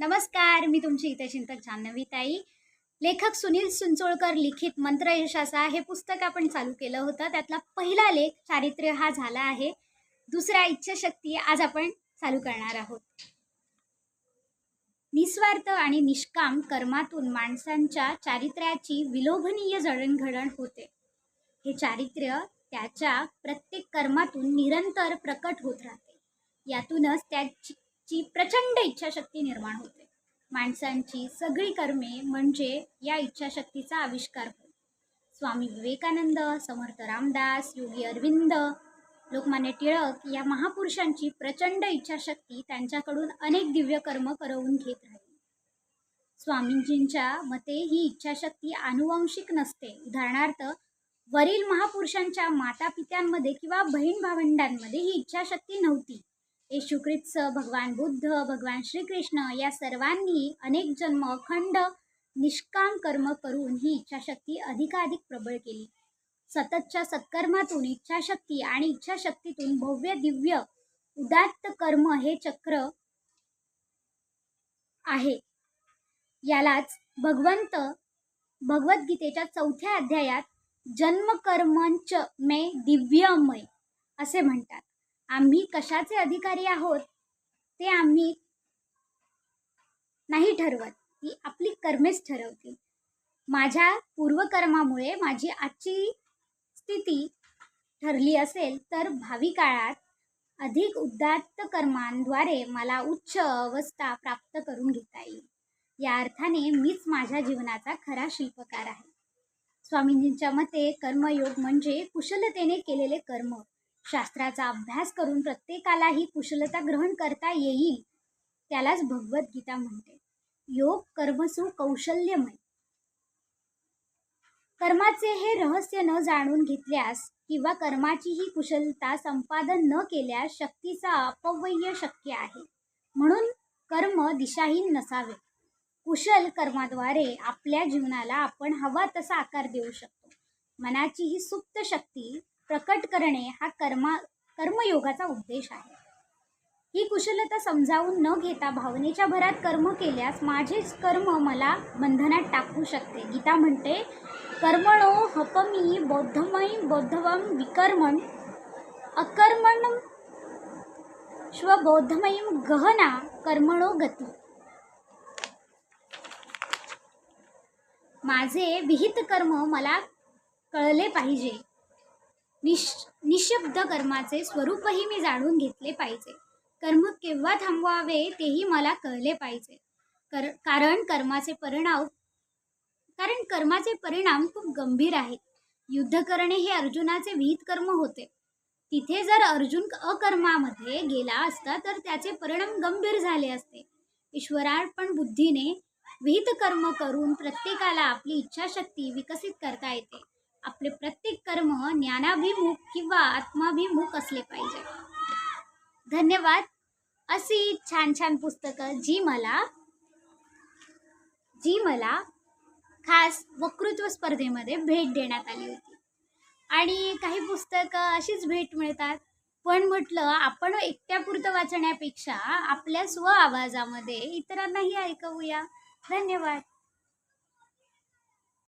नमस्कार मी तुमची हितचिंतक जान्हवी ताई. लेखक सुनील सुंचोळकर लिखित मंत्र यशाचा हे पुस्तक आपण चालू केलं होतं. त्यातला पहिला लेख चारित्र्य हा झाला आहे. दुसरा इच्छाशक्ती आज आपण चालू करणार आहोत. निस्वार्थ आणि निष्काम कर्मातून माणसांच्या चारित्र्याची विलोभनीय जडणघडण होते. हे चारित्र्य त्याच्या प्रत्येक कर्मातून निरंतर प्रकट होत राहते. यातूनच त्याची ची प्रचंड इच्छाशक्ती निर्माण होते. माणसांची सगळी कर्मे म्हणजे या इच्छाशक्तीचा आविष्कार होय. स्वामी विवेकानंद समर्थ रामदास योगी अरविंद लोकमान्य टिळक या महापुरुषांची प्रचंड इच्छाशक्ती त्यांच्याकडून अनेक दिव्य कर्म करवून घेत राहिली. स्वामींजींच्या मते ही इच्छाशक्ती आनुवंशिक नसते. उदाहरणार्थ वरील महापुरुषांच्या माता पित्यांमध्ये किंवा बहीण भावंडांमध्ये ही इच्छाशक्ती नव्हती. येशू ख्रिस्त भगवान बुद्ध भगवान श्रीकृष्ण या सर्वांनी अनेक जन्म अखंड निष्काम कर्म करून ही इच्छाशक्ती अधिकाधिक प्रबळ केली. सततच्या सत्कर्मातून इच्छाशक्ती आणि इच्छाशक्तीतून भव्य दिव्य उदात्त कर्म हे चक्र आहे. यालाच भगवंत भगवद्गीतेच्या चौथ्या अध्यायात जन्मकर्मंच मे दिव्यमय असे म्हणतात. आम्ही कशाचे अधिकारी आहोत ते आम्ही नाही ठरवत. ती आपली कर्मेच ठरवतील माझ्या पूर्वकर्मामुळे माझी आजची स्थिती ठरली असेल तर भावी काळात अधिक उदात्त कर्मांद्वारे मला उच्च अवस्था प्राप्त करून घेता येईल. या अर्थाने मीच माझ्या जीवनाचा खरा शिल्पकार आहे. स्वामींजींच्या मते कर्मयोग म्हणजे कुशलतेने केलेले कर्म. शास्त्राचा अभ्यास करून प्रत्येकाला ही कुशलता ग्रहण करता येईल त्यालाच भगवद्गीता म्हणते. योग कर्मसु कौशल्यमय. कर्माचे हे रहस्य न जाणून घेतल्यास किंवा कर्माची ही कुशलता संपादन न केल्यास शक्तीचा अपव्यय शक्य आहे. म्हणून कर्म दिशाहीन नसावे. कुशल कर्माद्वारे आपल्या जीवनाला आपण हवा तसा आकार देऊ शकतो. मनाची ही सुप्त शक्ती प्रकट करणे हा कर्मा कर्मयोगाचा उद्देश आहे. ही कुशलता समजावून न घेता भावनेच्या भरात कर्म केल्यास माझेच कर्म मला बंधनात टाकू शकते. गीता म्हणते कर्मणो हपमी बौद्धमयी बौद्धवम विकर्मण अकर्मण श्वबौद्धमयीम गहना कर्मणो गती. माझे विहित कर्म मला कळले पाहिजे. निश निशब्द कर्माचे स्वरूपही मी जाणून घेतले पाहिजे. कर्म केव्हा थांबवावे तेही मला कळले पाहिजे. कर कारण कर्माचे परिणाम कारण कर्माचे परिणाम खूप गंभीर आहेत. युद्ध करणे हे अर्जुनाचे विहित कर्म होते. तिथे जर अर्जुन अकर्मामध्ये गेला असता तर त्याचे परिणाम गंभीर झाले असते. ईश्वरार्पण बुद्धीने विहित कर्म करून प्रत्येकाला आपली इच्छाशक्ती विकसित करता येते. आपले प्रत्येक कर्म ज्ञानाभिमुख किंवा आत्माभिमुख असले पाहिजे. धन्यवाद. अशी छान छान पुस्तकं जी मला जी मला खास वक्तृत्व स्पर्धेमध्ये भेट देण्यात आली होती. आणि काही पुस्तकं अशीच भेट मिळतात. पण म्हटलं आपण एकट्यापुरतं वाचण्यापेक्षा आपल्या स्व आवाजामध्ये इतरांनाही ऐकवूया. धन्यवाद.